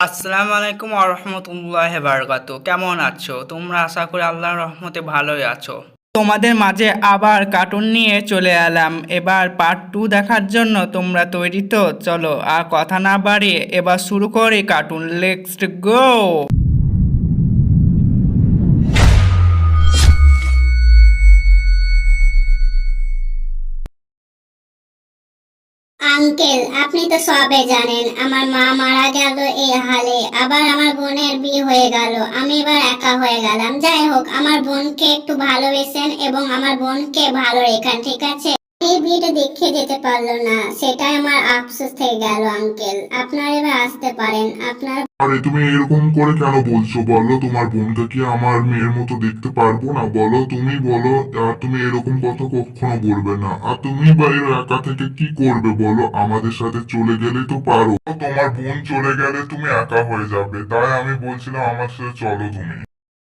আসসালামু আলাইকুম আরহামতুল্লাহ বারকাত কেমন আছো? তোমরা আশা করি আল্লাহর রহমতে ভালোই আছো। তোমাদের মাঝে আবার কার্টুন নিয়ে চলে এলাম। এবার পার্ট টু দেখার জন্য তোমরা তৈরি তো? চলো আর কথা না বাড়িয়ে এবার শুরু করি কার্টুন লেক্সট গো আঙ্কেল, আপনি তো সবে জানেন, আমার মা মারা গেল এই হালে, আবার আমার বোনের বিয়ে হয়ে গেল, আমি এবার একা হয়ে গেলাম। যাই হোক, আমার বোনকে একটু ভালোবেসেন এবং আমার বোনকে ভালো রেখেন, ঠিক আছে? এই বিয়েটা দেখে যেতে পারল না। সেটাই আমার আফসোস থেকে গেল আঙ্কেল। আপনারা এবার আসতে পারেন। আপনার আরে তুমি এরকম করে কেন বলছো? বলো তোমার বোনকে কি আমার মেয়ের মতো দেখতে পারব না? বলো তুমি বলো আর তুমি এরকম কথা কখনো বলবে না। আর তুমি বাইরে একা থেকে কি করবে বলো? আমাদের সাথে চলে গেলে তো পারো। তোমার বোন চলে গেলে তুমি একা হয়ে যাবে। তাই আমি বলছিলাম আমার সাথে চলো তুমি।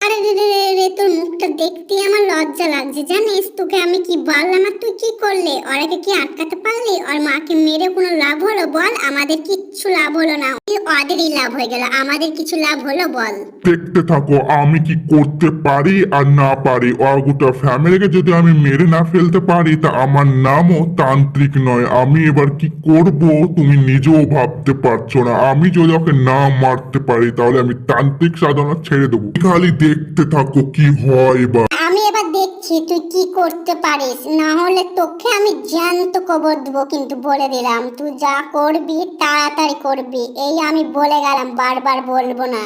আরে রে রে রে রে তোর মুখটা দেখতে আমার লজ্জা লাগছে জানিস? তোকে আমি কি বললাম আর তুই কি করলি? ওরাকে কি আটকাতে পারলি? ওর মাকে মেরে কোনো লাভ হলো বল? আমাদের কিচ্ছু লাভ হলো না। ওদেরই লাভ হয়ে গেল। আমাদের কিছু লাভ হলো বল। দেখতে থাকো আমি কি করতে পারি আর না পারি? আর গোটা ফ্যামিলিকে যদি আমি মেরে না ফেলতে পারি তা আমার নামও তান্ত্রিক নয়। আমি এবার কি করব তুমি নিজেও ভাবতে পারছ না। আমি যদি ওকে না মারতে পারি তাহলে আমি তান্ত্রিক সাধনা ছেড়ে দেবো। খালি দেখতে থাকো কি হয় এবার আমি এবার দেখছি তুই কি করতে পারিস? না হলে তোকে আমি জ্যান্ত কবর দেবো কিন্তু বলে দিলাম। তুই যা করবি তাড়াতাড়ি করবি। এই আমি বলে গেলাম বারবার বলব না।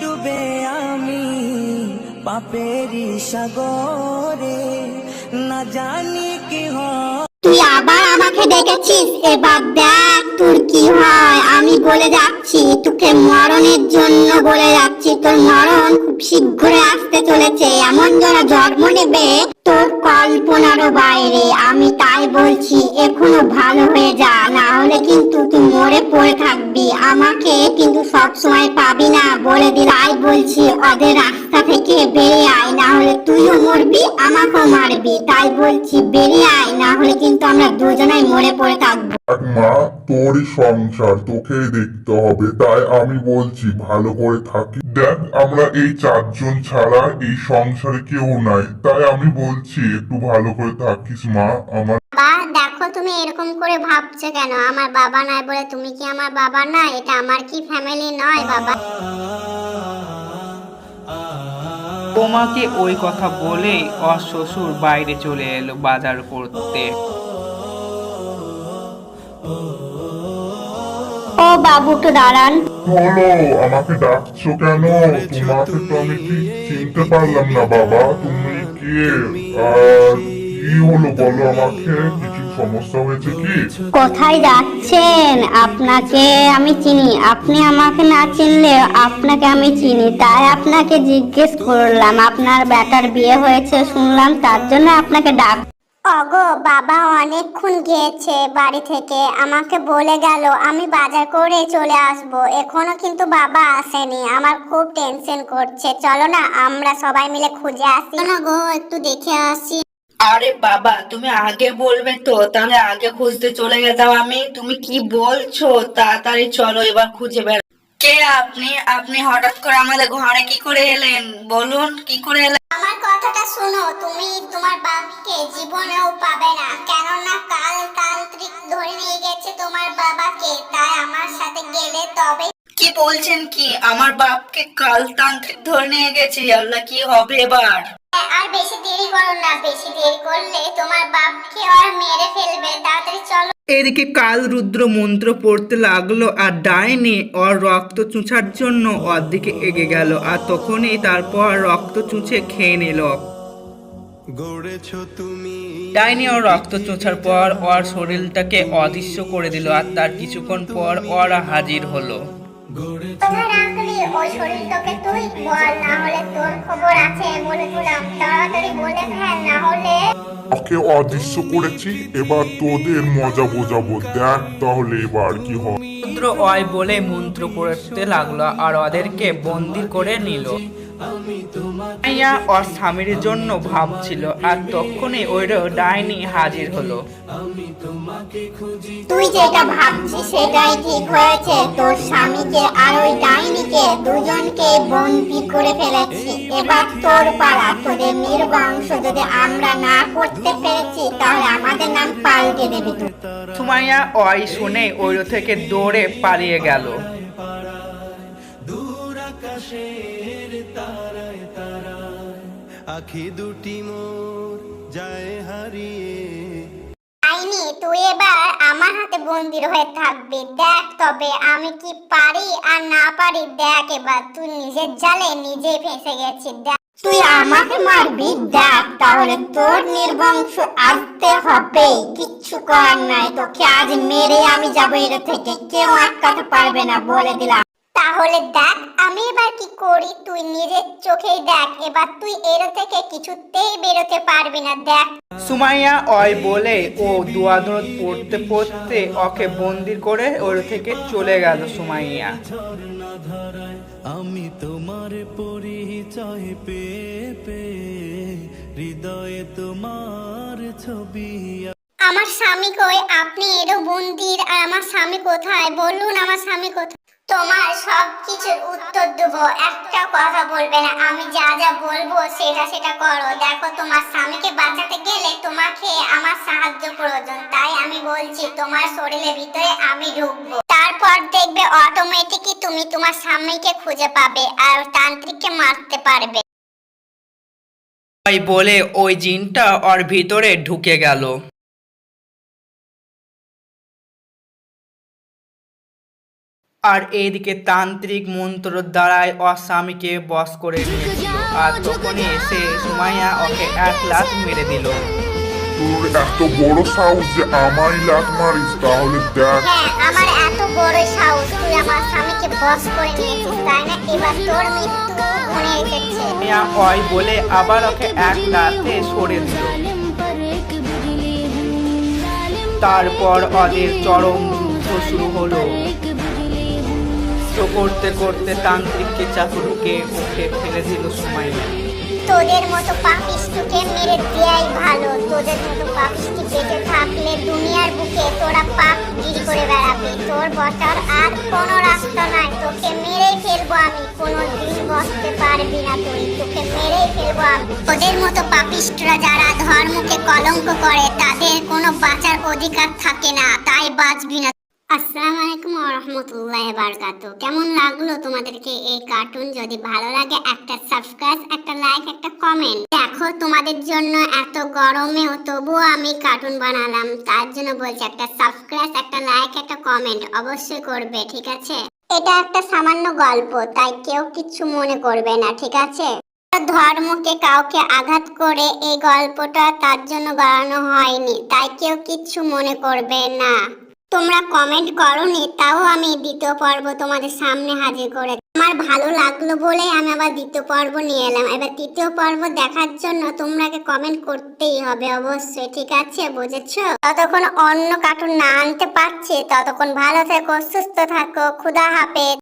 ডুবে আমি পাপেরি সাগরে না জানি কি তুই আবার আমাকে ডেকেছিস? এবার দেখ তোর কি হয়। আমি বলে যাচ্ছি তোকে মরণের জন্য বলে যাচ্ছি। তোর মরণ খুব শীঘ্রই আসতে চলেছে। এমন যারা জন্ম নেবে, তোর কল্পনারও বাইরে। আমি তাই বলছি, এখনও ভালো হয়ে যা, না হলে কিন্তু তুই মরে পড়ে থাকবি। আমাকে কিন্তু সব সময় পাবি না বলে দিল। তাই বলছি, ওদের রাস্তা থেকে বেরিয়ে আয়, না হলে তুইও মরবি, আমাকেও মারবি। তাই বলছি, বেরিয়ে আয়, না হলে কিন্তু আমরা দুজনাই মরে পড়ে থাকব। মা, তোরই সংসার, তোকেই দেখতে হবে। তাই আমি বলছি, ভালো করে থাকি। দেখ, আমরা এই চারজন ছাড়া এই সংসারে কেউ নাই। তাই আমি বলছি, একটু ভালো করে থাকিস মা, আমার বা দেখো তুমি এরকম করে ভাবছ কেন? আমার বাবা নয় বলে তুমি কি আমার বাবা না? এটা আমার কি ফ্যামিলি নয় বাবা? তোমাকে ওই কথা বলে ওর শ্বশুর বাইরে চলে এলো বাজার করতে। ও বাবু একটু দাঁড়ান। বলো আমাকে ডাকছো কেন? তোমাকে তো আমি ঠিক চিনতে পারলাম না বাবা তুমি কে? আর কি হলো বলো আমাকে কিছু সমস্যা হয়েছে কি কোথায় যাচ্ছেন? আপনাকে আমি চিনি। আপনি আমাকে না চিনলে আপনাকে আমি চিনি। তাই আপনাকে জিজ্ঞেস করলাম আপনার বেটার বিয়ে হয়েছে শুনলাম তার জন্য আপনাকে ডাক। অগো বাবা অনেকক্ষণ গিয়েছে বাড়ি থেকে। আমাকে বলে গেল আমি বাজার করে চলে আসব। এখনও কিন্তু বাবা আসেনি। আমার খুব টেনশন করছে। চলো না আমরা সবাই মিলে খুঁজে আসি। না গো একটু দেখে আসি। আরে বাবা, তুমি আগে বলবে তো, তাহলে আগে খুঁজতে চলে যেতাম আমি। তুমি কি বলছো? তাড়াতাড়ি চলো, এবার খুঁজে বের কে আপনি? আপনি হঠাৎ করে আমাদের ঘরে কি করে এলেন? বলুন, কি করে এলেন? আমার কথাটা শোনো, তুমি তোমার বাবাকে জীবনেও পাবে না। কেননা কাল তান্ত্রিক ধরে নিয়ে গেছে তোমার বাবাকে। তাই আমার সাথে গেলে তবে কি বলছেন কি? আমার বাপকে কাল তান্ত্রিক ধরে নিয়ে গেছে আল্লাহ কি হবে এবার? আর বেশি দেরি করো না বেশি দেরি করলে তোমার বাপকে আর মেরে ফেলবে তাড়াতাড়ি চলো। এদিকে কাল রুদ্র মন্ত্র পড়তে লাগল আর ডাইনি ওর রক্ত চুষার জন্য ওর দিকে এগে গেল আর তখনই তারপর রক্ত চুষে খেয়ে নিল। গড়েছো তুমি ডাইনি ওর রক্ত চোষার পর ওর শরীরটাকে অদৃশ্য করে দিল আর তার কিছুক্ষণ পর ওরা হাজির হলো। কোথায় রাখলি ওই শরীরটাকে তুই বল না হলে তোর খবর আছে বলে দিলাম তাড়াতাড়ি বলে ফেল না হলে ওকে অদৃশ্য করেছি এবার তোদের মজা বোঝাবো। দেখ তাহলে এবার কি হয়। মন্ত্র অয় বলে মন্ত্র করতে লাগল আর ওদেরকে বন্দি করে নিল। সুমাইয়া ওর স্বামীর জন্য ভাবছিল আর তখনই ওই ডাইনি হাজির হলো। তুই যেটা ভাবছিস সেটাই ঠিক হয়েছে। তোর স্বামীকে আর ওই ডাইনিকে দুজনকে বন্দি করে ফেলেছি। এবার তোর পালা তোদের নির্বংশ যদি আমরা না করতে পেরেছি তাহলে আমাদের নাম পাল্টে দেবে তুই। সুমাইয়া ওই শুনে ওই থেকে দৌড়ে পালিয়ে গেল। দূর তারায় আখি দুটি মোর যায় হারিয়ে। ডাইনি তুই এবার আমার হাতে হয়ে থাকবি। দেখ তবে আমি কি পারি আর না পারি। দেখ এবার, তুই নিজের জালে গেছিস দেখ, তুই আমাকে মারবি। দেখ, তাহলে তোর নির্বংশ আসতে হবে। কিচ্ছু করার নাই। তোকে আজ মেরে আমি যাব এর থেকে। কেউ আটকাতে পারবে না, বলে দিলাম। তাহলে দেখ আমি এবার কি করি? তুই নিজের চোখেই দেখ এবার তুই এর থেকে কিছুতেই বেরোতে পারবি না দেখ। সুমাইয়া ওই বলে ও দুয়াদরত পড়তে পড়তে ওকে বন্দি করে ওর থেকে চলে গেল সুমাইয়া। আমি তোমার পরিচয় পেয়ে পেয়ে হৃদয়ে তোমার ছবি আমার স্বামী কই? আপনি এরও বন্দির আর আমার স্বামী কোথায়? বলুন আমার স্বামী কোথায়? তোমার সব কিছুর উত্তর দেবো। একটা কথা বলবে না, আমি যা যা বলব সেটা সেটা করো। দেখো, তোমার স্বামীকে বাঁচাতে গেলে তোমাকে আমার সাহায্য প্রয়োজন। তাই আমি বলছি, তোমার শরীরের ভিতরে আমি ঢুকবো। তারপর দেখবে অটোমেটিকই তুমি তোমার স্বামীকে খুঁজে পাবে আর তান্ত্রিককে মারতে পারবে। বলে ওই জিনটা ওর ভিতরে ঢুকে গেল। আর এইদিকে তান্ত্রিক মন্ত্র দ্বারায় অস্বামীকে বস করে নিয়েছিল আর তখনই এসে সুমাইয়া ওকে এক লাত মেরে দিল। তোর এত বড় সাহস যে আমায় লাত মারিস তাহলে দেখ। হ্যাঁ আমার এত বড় সাহস তুই আমার স্বামীকে বস করে নিয়েছিস তাই না? এবার তোর মৃত্যু ঘনে এসেছে। সুমাইয়া ওই বলে আবার ওকে এক লাতে সরে দিল। তারপর ওদের চরম যুদ্ধ শুরু হলো। করতে করতে তান্ত্রিককে চাকু ঢুকে ওকে ফেলে দিল সুমাইয়া। তোদের মতো পাপিষ্টকে মেরে দেয়াই ভালো। তোদের মতো পাপিষ্টি বেঁচে থাকলে দুনিয়ার বুকে তোরা পাপ গিরি করে বেড়াবি। তোর বসার আর কোনো রাস্তা নাই। তোকে মেরেই ফেলব আমি। কোনো দিন বসতে পারবি না তুই। তোকে মেরেই ফেলব আমি। তোদের মতো পাপিষ্টরা যারা ধর্মকে কলঙ্ক করে, তাদের কোনো বাঁচার অধিকার থাকে না। তাই বাঁচবি না রহমতুল্লাহ বারকাতু কেমন লাগল তোমাদেরকে এই কার্টুন যদি ভালো লাগে, একটা সাবস্ক্রাইব একটা লাইক একটা কমেন্ট দেখো, তোমাদের জন্য এত গরমেও তবুও আমি কার্টুন বানালাম। তার জন্য বলছি একটা সাবস্ক্রাইব একটা লাইক একটা কমেন্ট অবশ্যই করবে, ঠিক আছে? এটা একটা সামান্য গল্প, তাই কেউ কিছু মনে করবে না, ঠিক আছে? ধর্মকে কাউকে আঘাত করে এই গল্পটা তার জন্য বানানো হয়নি, তাই কেউ কিচ্ছু মনে করবে না। তোমরা কমেন্ট করো নি তাও আমি দ্বিতীয় পর্ব তোমাদের সামনে হাজির করে আমার ভালো লাগল বলে আমি আবার দ্বিতীয় পর্ব নিয়ে এলাম। এবার তৃতীয় পর্ব দেখার জন্য তোমরাকে কমেন্ট করতেই হবে অবশ্যই, ঠিক আছে? বুঝেছ? ততক্ষণ অন্য কার্টুন না আনতে পারছি। ততক্ষণ ভালো থেকো, সুস্থ থাকো ক্ষুধা হাফেজ।